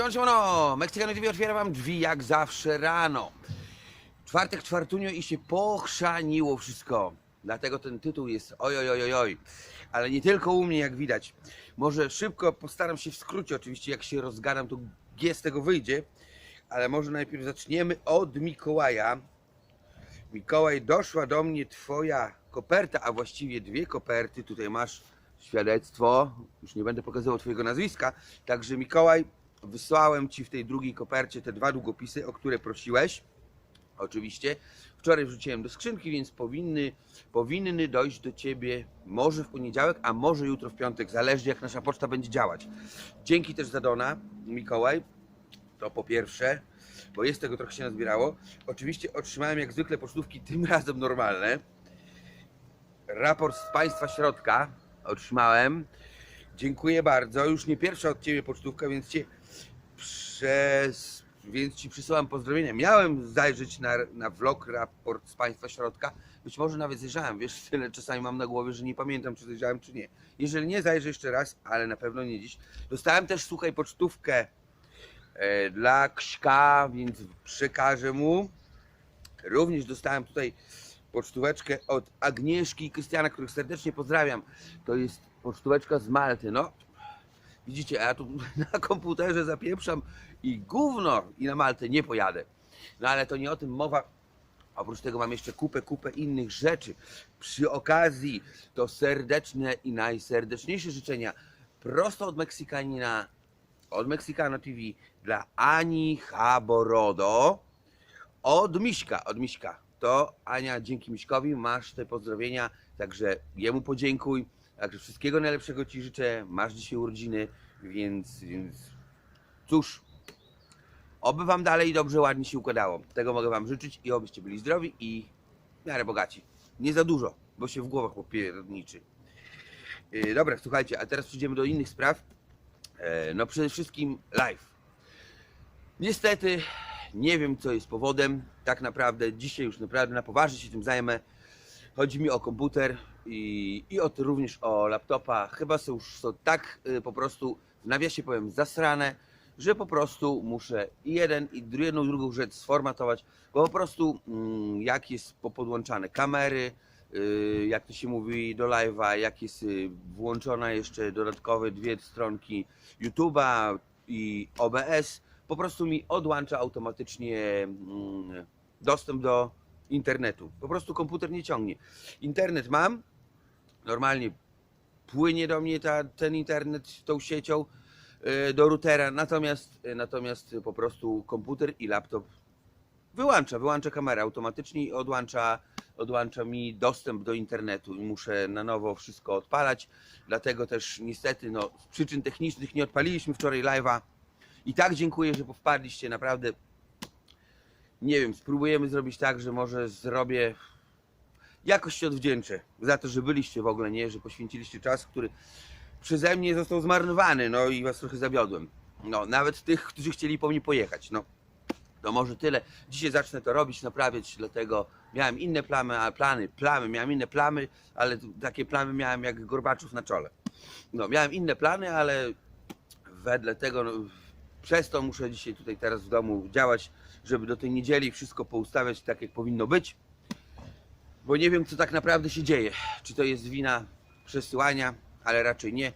Siemano, siemano! Meksykano TV otwiera wam drzwi jak zawsze rano. Czwartek, czwartunio i się pochrzaniło wszystko. Dlatego ten tytuł jest oj, oj, oj. Ale nie tylko u mnie, jak widać. Może szybko postaram się w skrócie, oczywiście, jak się rozgadam, to G z tego wyjdzie. Ale może najpierw zaczniemy od Mikołaja. Mikołaj, doszła do mnie twoja koperta, a właściwie dwie koperty. Tutaj masz świadectwo. Już nie będę pokazywał twojego nazwiska. Także Mikołaj, wysłałem ci w tej drugiej kopercie te dwa długopisy, o które prosiłeś. Oczywiście. Wczoraj wrzuciłem do skrzynki, więc powinny, powinny dojść do ciebie może w poniedziałek, a może jutro w piątek. Zależy jak nasza poczta będzie działać. Dzięki też za Dona, Mikołaj. To po pierwsze, bo jest tego trochę się nazbierało. Oczywiście otrzymałem jak zwykle pocztówki, tym razem normalne. Raport z państwa środka otrzymałem. Dziękuję bardzo. Już nie pierwsza od ciebie pocztówka, więc cię przez. Więc ci przysyłam pozdrowienia. Miałem zajrzeć na, na vlog raport z państwa środka. Być może nawet zajrzałem. Wiesz, tyle czasami mam na głowie, że nie pamiętam, czy zajrzałem, czy nie. Jeżeli nie, zajrzę jeszcze raz, ale na pewno nie dziś. Dostałem też, słuchaj, pocztówkę e, dla Kśka, więc przekażę mu. Również dostałem tutaj pocztóweczkę od Agnieszki i Krystiana, których serdecznie pozdrawiam. To jest pocztóweczka z Malty. No, widzicie, a ja tu na komputerze zapieprzam i gówno i na Maltę nie pojadę. No ale to nie o tym mowa. Oprócz tego mam jeszcze kupę, kupę innych rzeczy. Przy okazji to serdeczne i najserdeczniejsze życzenia prosto od Meksykanina, od Meksykano TV dla Ani Haborodo. Od Miśka, od Miśka. To Ania, dzięki Miśkowi masz te pozdrowienia, także jemu podziękuj. Także wszystkiego najlepszego Ci życzę. Masz dzisiaj urodziny, więc, więc cóż, oby Wam dalej dobrze, ładnie się układało. Tego mogę Wam życzyć i obyście byli zdrowi i w miarę bogaci. Nie za dużo, bo się w głowach popierniczy. Yy, dobra, słuchajcie, a teraz przejdziemy do innych spraw. E, no przede wszystkim live. Niestety nie wiem, co jest powodem. Tak naprawdę dzisiaj już naprawdę na poważnie się tym zajmę. Chodzi mi o komputer i, i o, również o laptopa. Chyba są już są tak y, po prostu, w nawiasie powiem, zasrane, że po prostu muszę jeden, i jedną, drugą rzecz sformatować, bo po prostu mm, jak jest popodłączane kamery, y, jak to się mówi do live'a, jak jest y, włączona jeszcze dodatkowe dwie stronki YouTube'a i OBS, po prostu mi odłącza automatycznie mm, dostęp do internetu. Po prostu komputer nie ciągnie. Internet mam, normalnie płynie do mnie ta, ten internet tą siecią y, do routera, natomiast, y, natomiast po prostu komputer i laptop wyłącza, wyłącza kamerę automatycznie i odłącza, odłącza mi dostęp do internetu i muszę na nowo wszystko odpalać. Dlatego też niestety no, z przyczyn technicznych nie odpaliliśmy wczoraj live'a. I tak dziękuję, że wpadliście, naprawdę. Nie wiem, spróbujemy zrobić tak, że może zrobię. Jakoś się odwdzięczę za to, że byliście w ogóle, nie? Że poświęciliście czas, który przeze mnie został zmarnowany, no i was trochę zawiodłem. No, nawet tych, którzy chcieli po mnie pojechać, no. To może tyle. Dzisiaj zacznę to robić, naprawiać, dlatego miałem inne plamy, a plany, plamy, miałem inne plamy, ale takie plamy miałem jak Gorbaczów na czole. No, miałem inne plany, ale wedle tego, no, przez to muszę dzisiaj tutaj teraz w domu działać, żeby do tej niedzieli wszystko poustawiać tak, jak powinno być. Bo nie wiem, co tak naprawdę się dzieje. Czy to jest wina przesyłania, ale raczej nie.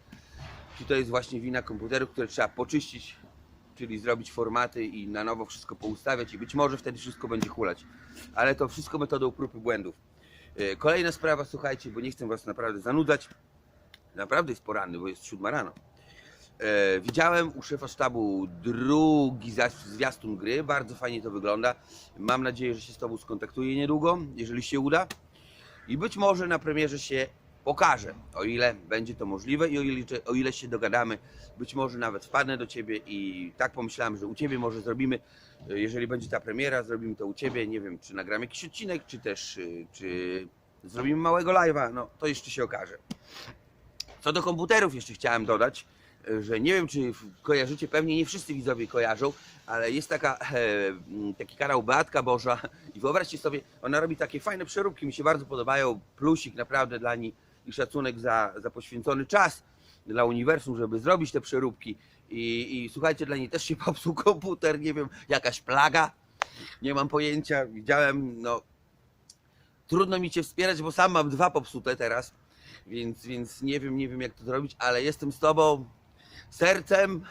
Czy to jest właśnie wina komputerów, które trzeba poczyścić, czyli zrobić formaty i na nowo wszystko poustawiać i być może wtedy wszystko będzie hulać. Ale to wszystko metodą prób i błędów. Yy, Kolejna sprawa, słuchajcie, bo nie chcę Was naprawdę zanudzać. Naprawdę jest poranny, bo jest siódma rano. E, widziałem u szefa sztabu drugi zwiastun gry. Bardzo fajnie to wygląda. Mam nadzieję, że się z Tobą skontaktuję niedługo, jeżeli się uda. I być może na premierze się pokaże, o ile będzie to możliwe i o ile, o ile się dogadamy. Być może nawet wpadnę do Ciebie i tak pomyślałem, że u Ciebie może zrobimy, e, jeżeli będzie ta premiera, zrobimy to u Ciebie. Nie wiem, czy nagram jakiś odcinek, czy też, e, czy zrobimy małego live'a. No, to jeszcze się okaże. Co do komputerów jeszcze chciałem dodać, że nie wiem czy kojarzycie, pewnie nie wszyscy widzowie kojarzą, ale jest taka, e, taki kanał Beatka Boża i wyobraźcie sobie, ona robi takie fajne przeróbki, mi się bardzo podobają, plusik naprawdę dla niej i szacunek za, za poświęcony czas. dla uniwersum, żeby zrobić te przeróbki. I, I słuchajcie, dla niej też się popsuł komputer, nie wiem, jakaś plaga. Nie mam pojęcia, widziałem, no. Trudno mi cię wspierać, bo sam mam dwa popsute teraz, więc, więc nie wiem, nie wiem jak to zrobić, ale jestem z tobą sercem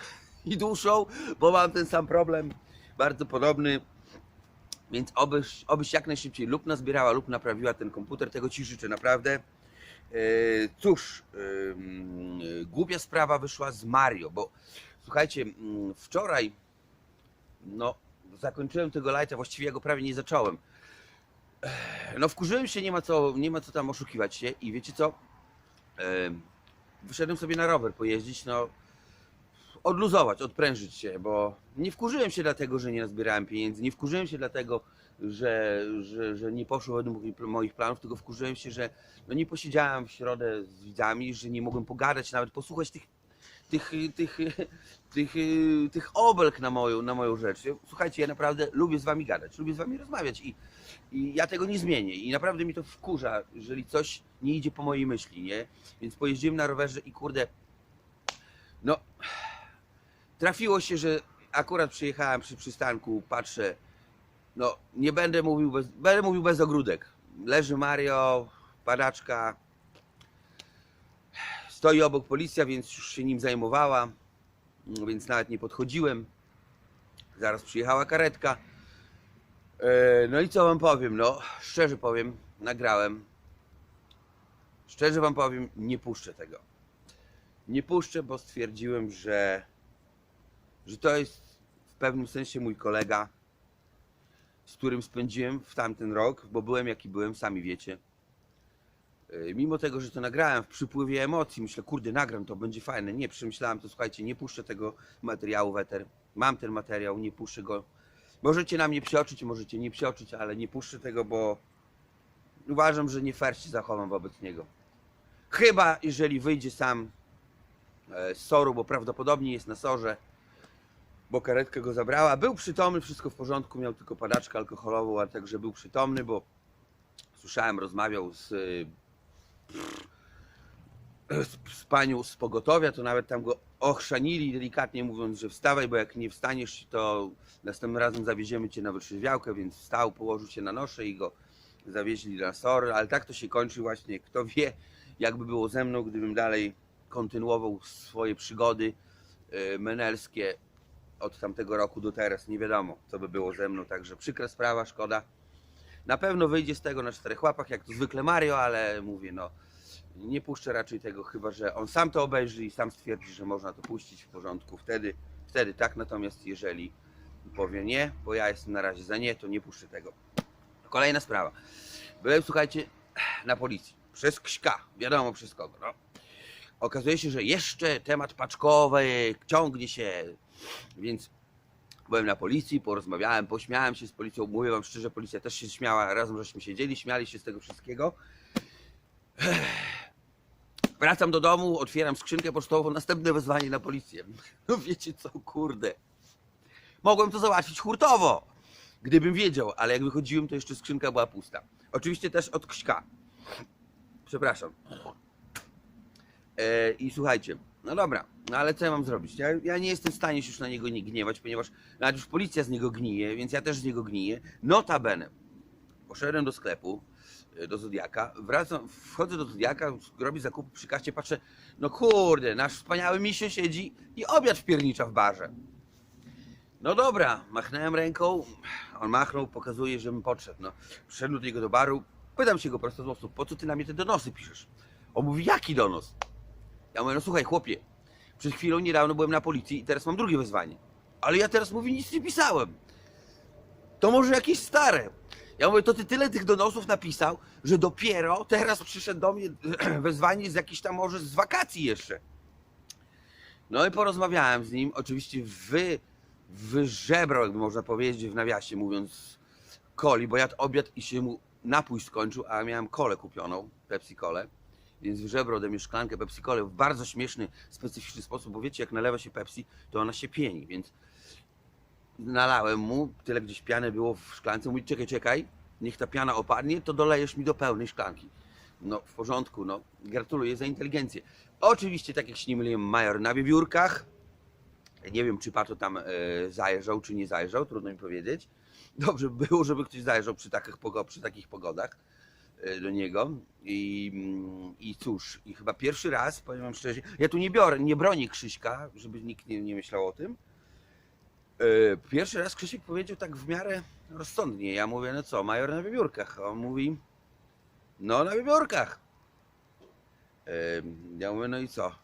i duszą, bo mam ten sam problem, bardzo podobny. Więc obyś, obyś jak najszybciej lub nazbierała, lub naprawiła ten komputer. Tego ci życzę naprawdę. E, Cóż, głupia sprawa wyszła z Mario, bo słuchajcie, wczoraj no, zakończyłem tego lighta, właściwie ja go prawie nie zacząłem. Ech, No, wkurzyłem się, nie ma co, nie ma co tam oszukiwać się i wiecie co? Em, Wyszedłem sobie na rower pojeździć, no, odluzować, odprężyć się, bo nie wkurzyłem się dlatego, że nie nazbierałem pieniędzy, nie wkurzyłem się dlatego, że, że, że nie poszło według moich- planów, tylko wkurzyłem się, że no nie posiedziałem w środę z widzami, że nie mogłem pogadać, nawet posłuchać tych, tych, tych, tych, tych obelg na moją, na moją rzecz. Słuchajcie, ja naprawdę lubię z wami gadać, lubię z wami rozmawiać i, i ja tego nie zmienię i naprawdę mi to wkurza, jeżeli coś nie idzie po mojej myśli, nie? Więc pojeździłem na rowerze i kurde, no trafiło się, że akurat przyjechałem przy przystanku, patrzę, no nie będę mówił bez, będę mówił bez ogródek. Leży Mario, padaczka, stoi obok policja, więc już się nim zajmowała, więc nawet nie podchodziłem. Zaraz przyjechała karetka. E, No i co wam powiem, no szczerze powiem, nagrałem. Szczerze wam powiem, nie puszczę tego. Nie puszczę, bo stwierdziłem, że że to jest w pewnym sensie mój kolega, z którym spędziłem w tamten rok, bo byłem jaki byłem, sami wiecie. Yy, Mimo tego, że to nagrałem w przypływie emocji, myślę, kurde, nagram to, będzie fajne. Nie, przemyślałem to, słuchajcie, nie puszczę tego materiału w eter. Mam ten materiał, nie puszczę go. Możecie na mnie psioczyć, możecie nie psioczyć, ale nie puszczę tego, bo uważam, że nie fair się zachowam wobec niego. Chyba, jeżeli wyjdzie sam e, z soru, bo prawdopodobnie jest na sorze, bo karetka go zabrała. Był przytomny, wszystko w porządku, miał tylko padaczkę alkoholową, a także był przytomny, bo słyszałem, rozmawiał z, z, panią z pogotowia, to nawet tam go ochrzanili, delikatnie mówiąc, że wstawaj, bo jak nie wstaniesz, to następnym razem zawieziemy cię na wytrzeźwiałkę, więc wstał, położył się na nosze i go zawieźli na SOR, ale tak to się kończy właśnie, kto wie, jakby było ze mną, gdybym dalej kontynuował swoje przygody y, menelskie od tamtego roku do teraz. Nie wiadomo, co by było ze mną, także przykra sprawa, szkoda. Na pewno wyjdzie z tego na czterech łapach, jak to zwykle Mario, ale mówię, no nie puszczę raczej tego, chyba że on sam to obejrzy i sam stwierdzi, że można to puścić w porządku. Wtedy, wtedy tak, natomiast jeżeli powie nie, bo ja jestem na razie za nie, to nie puszczę tego. Kolejna sprawa. Byłem, słuchajcie, na policji. Przez Kśka, wiadomo przez kogo. No. Okazuje się, że jeszcze temat paczkowy ciągnie się, więc byłem na policji, porozmawiałem, pośmiałem się z policją. Mówię wam szczerze, policja też się śmiała, razem żeśmy siedzieli, śmiali się z tego wszystkiego. Wracam do domu, otwieram skrzynkę pocztową, następne wezwanie na policję. No wiecie co, kurde. Mogłem to załatwić hurtowo, gdybym wiedział, ale jak wychodziłem, to jeszcze skrzynka była pusta. Oczywiście też od Kśka. Przepraszam. E, I słuchajcie, no dobra, no ale co ja mam zrobić? Ja, ja nie jestem w stanie się już na niego nie gniewać, ponieważ nawet już policja z niego gnije, więc ja też z niego gniję. Notabene, poszedłem do sklepu, e, do Zodiaka, wracam, wchodzę do Zodiaka, robię zakupy przy kaście, patrzę, no kurde, nasz wspaniały misio siedzi i obiad wpiernicza w barze. No dobra, machnąłem ręką, on machnął, pokazuje, żebym podszedł. No, przyszedłem do niego do baru, pytam się go prosto z po co ty na mnie te donosy piszesz? On mówi, jaki donos? Ja mówię, no słuchaj chłopie, przed chwilą niedawno byłem na policji i teraz mam drugie wezwanie. Ale ja teraz mówię, nic nie pisałem. To może jakieś stare. Ja mówię, to ty tyle tych donosów napisał, że dopiero teraz przyszedł do mnie wezwanie z jakichś tam może z wakacji jeszcze. No i porozmawiałem z nim, oczywiście wy, wyżebrał, jakby można powiedzieć w nawiasie mówiąc, coli, bo jadł obiad i się mu napój skończył, a miałem kolę kupioną, Pepsi Colę, więc wyżebrał ode mnie szklankę Pepsi Cole w bardzo śmieszny, specyficzny sposób, bo wiecie, jak nalewa się Pepsi, to ona się pieni, więc nalałem mu, tyle gdzieś piany było w szklance, mówi, czekaj, czekaj, niech ta piana opadnie, to dolejesz mi do pełnej szklanki. No, w porządku, no. Gratuluję za inteligencję. Oczywiście, tak jak się nie myliłem, major na wiewiórkach. Nie wiem, czy Pato tam e, zajrzał, czy nie zajrzał, trudno mi powiedzieć. Dobrze by było, żeby ktoś zajrzał przy takich, przy takich pogodach do niego. I, mm, I cóż, i chyba pierwszy raz, powiem wam szczerze, ja tu nie biorę, nie bronię Krzyśka, żeby nikt nie, nie myślał o tym. E, Pierwszy raz Krzysiek powiedział tak w miarę rozsądnie. Ja mówię, no co, major na wiewiórkach. A on mówi, no na wiewiórkach. E, Ja mówię, no i co?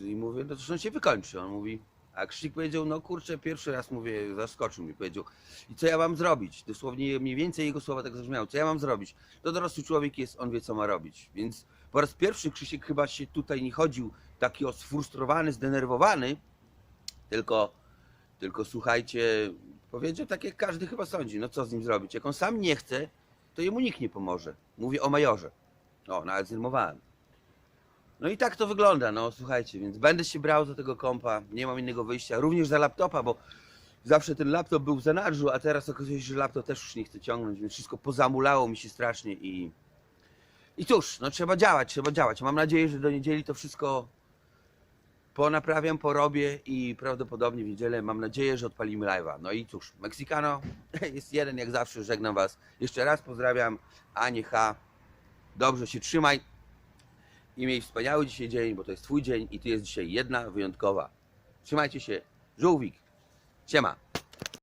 I mówię, no to on się wykończy. On mówi, a Krzysiek powiedział, no kurczę, pierwszy raz mówię, zaskoczył mnie, powiedział, i co ja mam zrobić? Dosłownie mniej więcej jego słowa tak zabrzmiały, co ja mam zrobić? To dorosły człowiek jest, on wie co ma robić. Więc po raz pierwszy Krzysiek chyba się tutaj nie chodził taki o sfrustrowany, zdenerwowany, tylko, tylko słuchajcie, powiedział tak jak każdy chyba sądzi, no co z nim zrobić? Jak on sam nie chce, to jemu nikt nie pomoże. Mówię o majorze. O, nawet zrymowałem. No i tak to wygląda, no słuchajcie, więc będę się brał za tego kompa, nie mam innego wyjścia, również za laptopa, bo zawsze ten laptop był w zanadrzu, a teraz okazuje się, że laptop też już nie chce ciągnąć, więc wszystko pozamulało mi się strasznie i... I cóż, no trzeba działać, trzeba działać. Mam nadzieję, że do niedzieli to wszystko ponaprawiam, porobię i prawdopodobnie w niedzielę mam nadzieję, że odpalimy live'a. No i cóż, Mexicano jest jeden jak zawsze, żegnam Was. Jeszcze raz pozdrawiam, Anię H. Dobrze się trzymaj i miej wspaniały dzisiaj dzień, bo to jest Twój dzień i Ty jest dzisiaj jedna wyjątkowa. Trzymajcie się, żółwik, siema.